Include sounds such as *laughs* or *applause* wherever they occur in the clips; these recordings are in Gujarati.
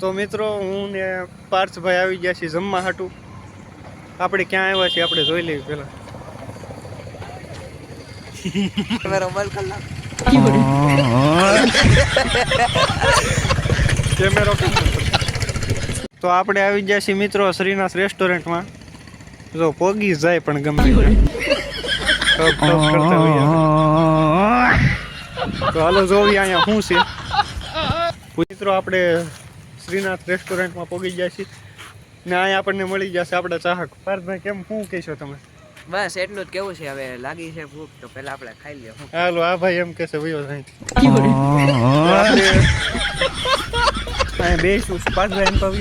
તો મિત્રો હું ને પાર્થભાઈ આવી ગયા છીએ જમવા હાટું. આપણે ક્યાં આવ્યા છીએ? આપણે જોઈ લઈએ પેલા કેમેરો તો આપણે આવી ગયા છીએ મિત્રો શ્રીનાથ રેસ્ટોરન્ટમાં. જો પોગી જાય પણ ગમે. તો. હાલો જોવી અહીંયા શું છે. મિત્રો આપણે શ્રીનાથ રેસ્ટોરન્ટમાં પોગી ગયા છીએ. ને અહીંયા આપણને મળી જશે આપણા ચાહક. પાર્થભાઈ કેમ શું કહેશો તમે? બસ એટલું જ કેવું છે. હવે લાગી છે ભૂખ તો પેલા આપણે ખાઈ લઈએ. હાલો આ ભાઈ એમ કહેશે ભયો અહીંયા બેસીશું પાર્થભાઈ એમ કહ્યું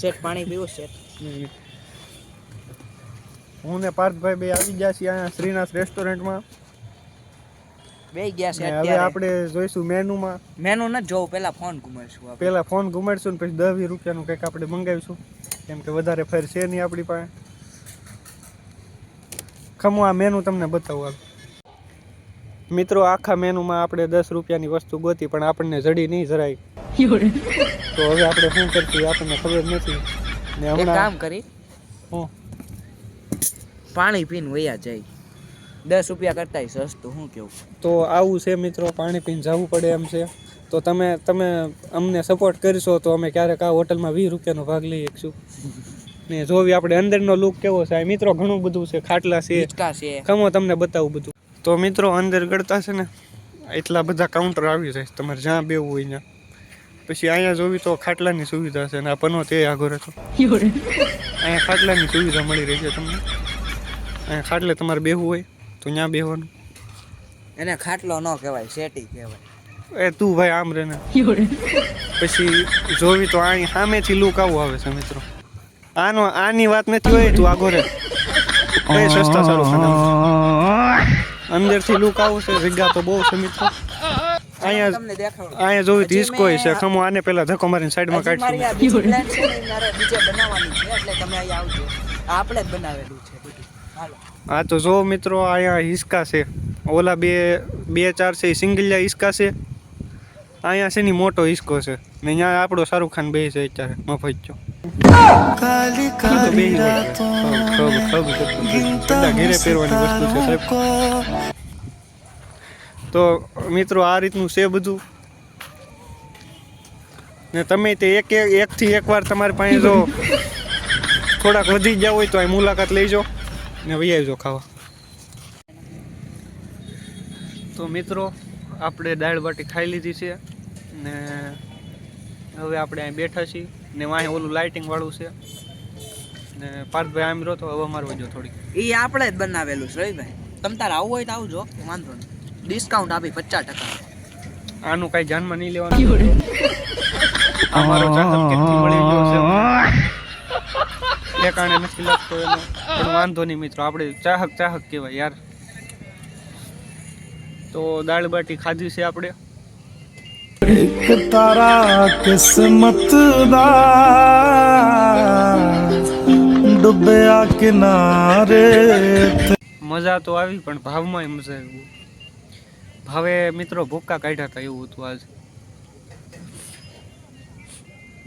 શેઠ પાણી પીવું શેઠ હું ને પાર્થભાઈ બે આવી ગયા છીએ અહીંયા શ્રીનાથ રેસ્ટોરન્ટમાં. બે ગયા છે ને હવે આપણે જોઈશું મેનુમાં. મેનુ નથી જોવું પેલા ફોન આપણે. પહેલા ફોન ઘુમાડશું ને પછી દસ વીસ રૂપિયાનું કંઈક આપણે મંગાવીશું. કેમ કે વધારે ફેર છે નહીં આપણી પાસે. ખમું આ મેનુ તમને બતાવું હાલ. મિત્રો આખા મેનુમાં આપણે દસ રૂપિયાની વસ્તુ ગોતી પણ આપણને જડી નહીં જરાય. તો હવે આપણે શું કરશું આપણને ખબર નથી. ને હમણાં કામ કરી. હું? પાણી પીને વયા જાય. દસ રૂપિયા કરતા સસ્તું શું કેવું? તો આવું છે મિત્રો પાણી પીને જવું પડે એમ છે. તો તમે તમે અમને સપોર્ટ કરશો તો અમે ક્યારેક આ હોટલમાં વીસ રૂપિયાનો ભાગ લઈ શકશું. ને જોવી આપણે અંદરનો લુક કેવો છે આ મિત્રો ઘણું બધું છે ખાટલા છે. છે. ખમો તમને બતાવું બધું. તો મિત્રો અંદર ગળતા છે ને એટલા બધા કાઉન્ટર આવી જાય તમારે જ્યાં બેવું હોય ત્યાં. પછી અહીંયા જોવી તો ખાટલાની સુવિધા છે ને આ પનો તે આગળ હતો અહીંયા ખાટલાની સુવિધા મળી રહી છે તમને. અહીંયા ખાટલે તમારે બેહવું હોય. તો ત્યાં બેહવાનું? એને ખાટલો ન કહેવાય શેટી કહેવાય. એ તું ભાઈ આમ રે ને પછી જોવી તો અહીં સામેથી લુક આવું આવે છે મિત્રો. આનો આની વાત નથી હોય તું આગો રે. કઈ સસ્તા સારું ખાના અંદરથી લુક આવું છે જગ્યા તો બહુ છે મિત્રો. અહીંયા અહીંયા જોવી હિસકો છે ખમો આને પેલા ધક્કો મારીને સાઈડમાં કાઢશું. આપણે જ બનાવેલું છે હા તો જો મિત્રો અહીંયા હિસકા છે. ઓલા બે બે ચાર છે એ સિંગલિયા હિસકા છે. અહીંયા છે ને મોટો હિસકો છે. ને અહીંયા આપણો શાહરુખ ખાન બે છે અત્યારે મફત તો મિત્રો આ રીતનું છે બધું. ને તમે તે એક એક એકથી એકવાર તમારી પાસે જો થોડાક વધી ગયા હોય તો અહીં મુલાકાત લઈજો ને વહી આવજો ખાવા. તો મિત્રો આપણે દાળ બાટી ખાઈ લીધી છે ને હવે આપણે અહીં બેઠા છીએ ને અહીં ઓલું લાઇટિંગ વાળું છે. ને પાર્થભાઈ આમ રહો તો હવે અમારે જો થોડીક. એ આપણે જ બનાવેલું છે ભાઈ તમ તારે આવવું હોય તો આવજો વાંધો નહીં. ડિસ્કાઉન્ટ આપી પચાસ ટકા. આનું કાંઈ ધ્યાનમાં નહીં લેવાનું. *laughs* અમારો ચાહક કેટલી મળી ગયો છે. એ કારણે નથી લાગતો એનો. પણ વાંધો નહીં મિત્રો આપણે ચાહક ચાહક કહેવાય યાર. તો દાળ બાટી ખાધી છે આપણે? એક તારા કિસ્મત ડૂબ્યા કિનારે. મજા તો આવી પણ ભાવમાં મજા આવી. ભાવે મિત્રો ભૂક્કા કાઢ્યા હતા એવું હતું આજે.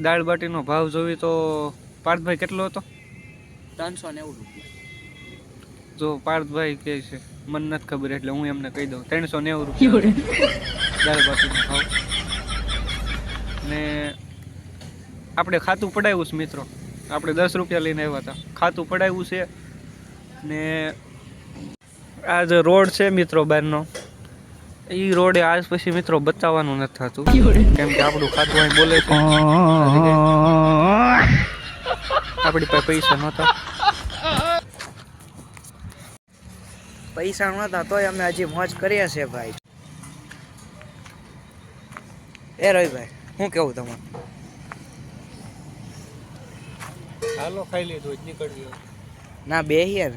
દાળ બાટીનો ભાવ જોવી તો પાર્થભાઈ કેટલો હતો? ત્રણસો નેવું રૂપિયા. જો પાર્થભાઈ કહે છે મને નથી ખબર એટલે હું એમને કહી દઉં. ત્રણસો નેવું રૂપિયા દાળ બાટીનો ભાવ ને આપણે ખાતું પડાવ્યું છે મિત્રો. આપણે દસ રૂપિયા લઈને આવ્યા હતા. ખાતું પડાવ્યું છે. ને આ જે રોડ છે મિત્રો બહારનો એ રોડે આજ પછી મિત્રો બતાવવાનું નથી થતું. કેમ કે આપણું ખાતું અહીં બોલે છે. આપણી પાસે પૈસા નહોતા. પૈસા નહોતા તોય અમે હજી મોજ કરીએ છીએ ભાઈ. એ રવિભાઈ હું કેવું તમારું? હાલો ખાઈ લીધું નીકળ્યું. ના બે યાર.